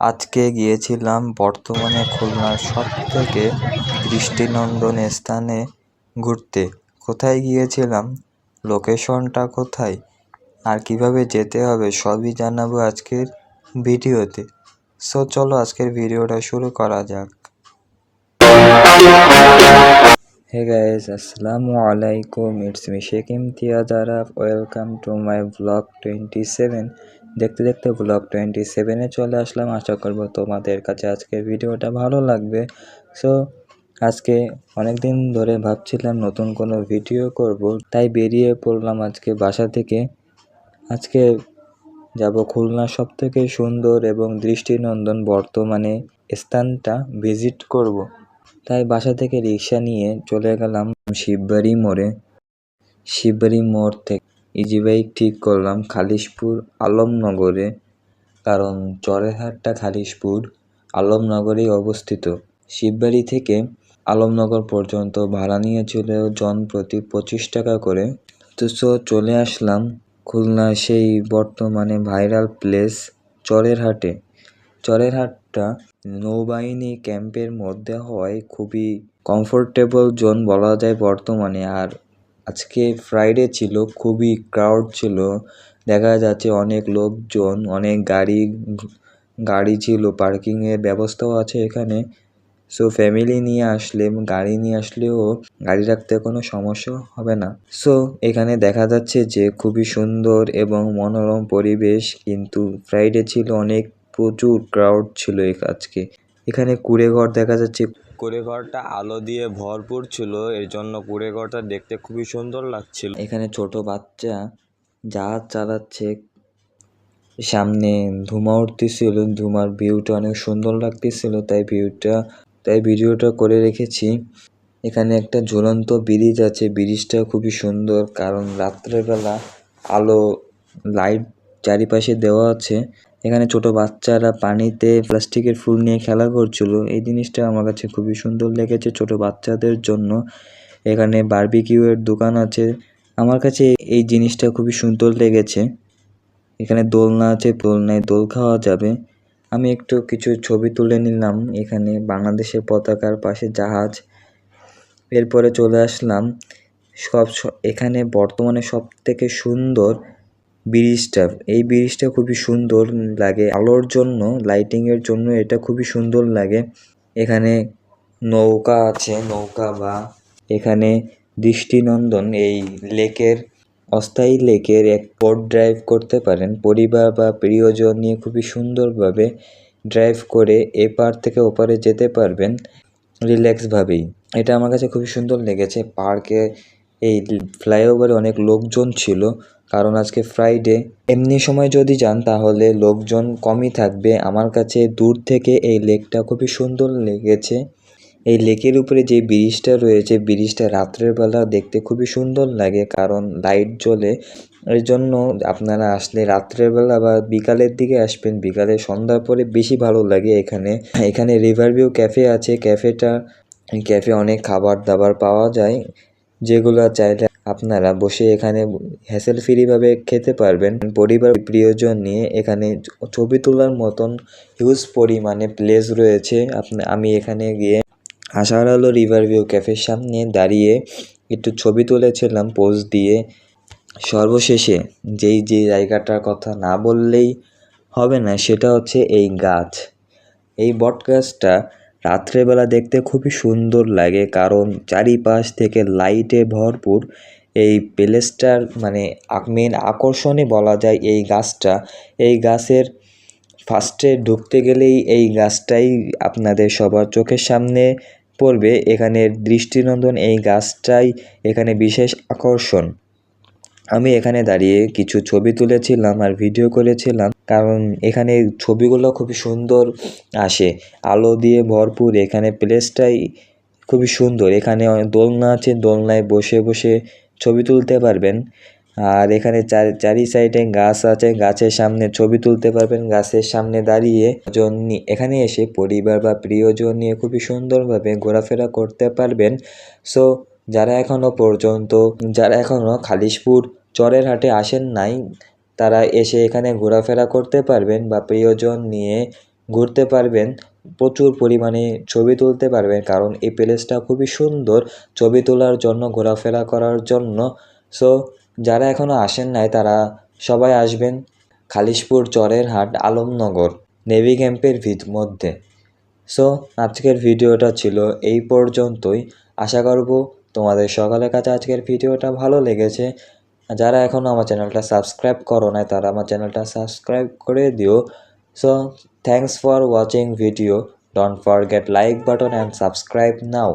আজকে গিয়েছিলাম বর্তমানে খুলনার সব থেকে দৃষ্টিনন্দন স্থানে ঘুরতে। কোথায় গিয়েছিলাম? লোকেশনটা কোথায়? আর কীভাবে যেতে হবে সবই জানাব আজকের ভিডিওতে। সো চলো আজকের ভিডিওটা শুরু করা যাক। হে গাইস, আসসালামু আলাইকুম। It's me Sheikh Imtiaz Araf. Welcome to my blog twenty seven. দেখতে দেখতে ব্লগ টোয়েন্টি সেভেনে চলে আসলাম। আশা করব তোমাদের কাছে আজকের ভিডিওটা ভালো লাগবে। সো আজকে অনেক দিন ধরে ভাবছিলাম নতুন কোনো ভিডিও করব, তাই বেরিয়ে পড়লাম আজকে বাসা থেকে। আজকে যাব খুলনা সব থেকে সুন্দর এবং দৃষ্টিনন্দন বর্তমানে স্থানটা ভিজিট করব। তাই বাসা থেকে রিক্সা নিয়ে চলে গেলাম শিববাড়ি মোড়ে। শিববাড়ি মোড় থেকে ইজি বাইক ঠিক করলাম খালিশপুর আলমনগরে, কারণ চরেরহাটটা খালিশপুর আলমনগরেই অবস্থিত। শিববাড়ি থেকে আলমনগর পর্যন্ত ভাড়া নিয়েছিল জন প্রতি পঁচিশ টাকা করে। তো সো চলে আসলাম খুলনা সেই বর্তমানে ভাইরাল প্লেস চরের হাটে চরের হাটটা নৌবাহিনী ক্যাম্পের মধ্যে হওয়ায় খুবই কমফোর্টেবল জোন বলা যায় বর্তমানে, আর আজকে ফ্রাইডে ছিল, খুবই ক্রাউড ছিল। দেখা যাচ্ছে অনেক লোকজন, অনেক গাড়ি গাড়ি ছিল পার্কিংয়ের ব্যবস্থাও আছে এখানে। সো ফ্যামিলি নিয়ে আসলে গাড়ি নিয়ে আসলেও গাড়ি রাখতে কোনো সমস্যা হবে না। সো এখানে দেখা যাচ্ছে যে খুবই সুন্দর এবং মনোরম পরিবেশ, কিন্তু ফ্রাইডে ছিল, অনেক প্রচুর ক্রাউড ছিল আজকে। এখানে কুড়ে ঘর দেখা যাচ্ছে কুড়ে ঘরটা আলো দিয়ে ভরপুর ছিল এর জন্য কুড়ে ঘরটা দেখতে খুবই সুন্দর লাগছিল। এখানে ছোট বাচ্চা জাহাজ চালাচ্ছে, সামনে ধুমা উঠতেছিল, ধুমার ভিউটা অনেক সুন্দর লাগতেছিল, তাই ভিউটা তাই ভিডিওটা করে রেখেছি। এখানে একটা ঝুলন্ত ব্রিজ আছে, ব্রিজটা খুবই সুন্দর, কারণ রাত্রেবেলা আলো লাইট চারিপাশে দেওয়া আছে। এখানে ছোট বাচ্চারা পানিতে প্লাস্টিকের ফুল নিয়ে খেলা করছিল। এই জিনিসটা আমার কাছে খুবই সুন্দর লেগেছে ছোট বাচ্চাদের জন্য। এখানে বারবিকিউ এর দোকান আছে। আমার কাছে এই জিনিসটা খুবই সুন্দর লেগেছে। এখানে দোলনা আছে, দোলনায় দোল খাওয়া যাবে। আমি একটু কিছু ছবি তুলে নিলাম। এখানে বাংলাদেশের পতাকার পাশে জাহাজ। এরপরে চলে আসলাম। সব এখানে বর্তমানে সব থেকে সুন্দর ব্রিজটা, এই ব্রিজটা খুবই সুন্দর লাগে। আলোর জন্য লাইটিংয়ের জন্য এটা খুবই সুন্দর লাগে। এখানে নৌকা আছে, নৌকা বা এখানে দৃষ্টিনন্দন, এই লেকের, অস্থায়ী লেকের এক বোট ড্রাইভ করতে পারেন। পরিবার বা প্রিয়জন নিয়ে খুবই সুন্দরভাবে ড্রাইভ করে এপার থেকে ওপারে যেতে পারবেন রিল্যাক্সভাবেই এটা আমার কাছে খুবই সুন্দর লেগেছে। পার্কে এই ফ্লাইওভারে অনেক লোকজন ছিল। কারণ আজকে ফ্রাইডে এমনি সময় যদি যান, তাহলে লোকজন কমই থাকবে। আমার কাছে দূর থেকে এই লেকটা খুবই সুন্দর লেগেছে। এই লেকের উপরে যে ব্রিজটা রয়েছে, ব্রিজটা রাত্রের বেলা দেখতে খুবই সুন্দর লাগে, কারণ লাইট জ্বলে। এর জন্য আপনারা আসলে রাত্রের বেলা বা বিকালের দিকে আসবেন। বিকালে সন্ধ্যার পরে বেশি ভালো লাগে এখানে। এখানে রিভার ভিউ ক্যাফে আছে। ক্যাফেটা ক্যাফে অনেক খাবার দাবার পাওয়া যায়। যেগুলো চাইলে আপনারা বসে এখানে হ্যাসেল ফ্রিভাবে খেতে পারবেন। পরিবার প্রিয়জন নিয়ে এখানে ছবি তোলার মতন হিউজ পরিমাণে প্লেস রয়েছে। আমি এখানে গিয়ে আশার আলো রিভার ভিউ ক্যাফের সামনে দাঁড়িয়ে একটু ছবি তুলেছিলাম পোজ দিয়ে। সর্বশেষে যেই যে জায়গাটার কথা না বললেই হবে না, সেটা হচ্ছে এই গাছ। এই বট গাছটা রাত্রেবেলা দেখতে খুবই সুন্দর লাগে, কারণ চারিপাশ থেকে লাইটে ভরপুর এই প্লেসটার মানে মেন আকর্ষণে বলা যায় এই গাছটা। এই গাছের ফার্স্টে ঢুকতে গেলেই এই গাছটাই আপনাদের সবার চোখের সামনে পড়বে। এখানে দৃষ্টিনন্দন, এই গাছটাই এখানে বিশেষ আকর্ষণ। আমি এখানে দাঁড়িয়ে কিছু ছবি তুলেছিলাম আর ভিডিও করেছিলাম। কারণ এখানে ছবিগুলো খুবই সুন্দর আসে। আলো দিয়ে ভরপুর এখানে প্লেসটাই খুবই সুন্দর। এখানে দোলনা আছে, দোলনায় বসে বসে ছবি তুলতে পারবেন। আর এখানে চারি চারি সাইডে গাছ আছে, গাছের সামনে ছবি তুলতে পারবেন। গাছের সামনে দাঁড়িয়ে জন এখানে এসে পরিবার বা প্রিয়জন নিয়ে খুবই সুন্দরভাবে ঘোরাফেরা করতে পারবেন। সো যারা এখনও পর্যন্ত, যারা এখনও খালিশপুর চরের হাটে আসেন নাই তারা এসে এখানে ঘোরাফেরা করতে পারবেন বা প্রিয়জন নিয়ে ঘুরতে পারবেন। প্রচুর পরিমাণে ছবি তুলতে পারবেন কারণ এই প্লেসটা খুবই সুন্দর ছবি তোলার জন্য, ঘোরাফেরা করার জন্য। সো যারা এখনও আসেন নাই তারা সবাই আসবেন খালিশপুর চরের হাট আলমনগর নেভি ক্যাম্পের ভিত মধ্যে। সো আজকের ভিডিওটা ছিল এই পর্যন্তই। আশা করব তোমাদের সকালের কাছে আজকের ভিডিওটা ভালো লেগেছে। যারা এখনও আমার চ্যানেলটা সাবস্ক্রাইব করো নাই, তারা আমার চ্যানেলটা সাবস্ক্রাইব করে দিও। So thanks for watching video don't forget like button and subscribe now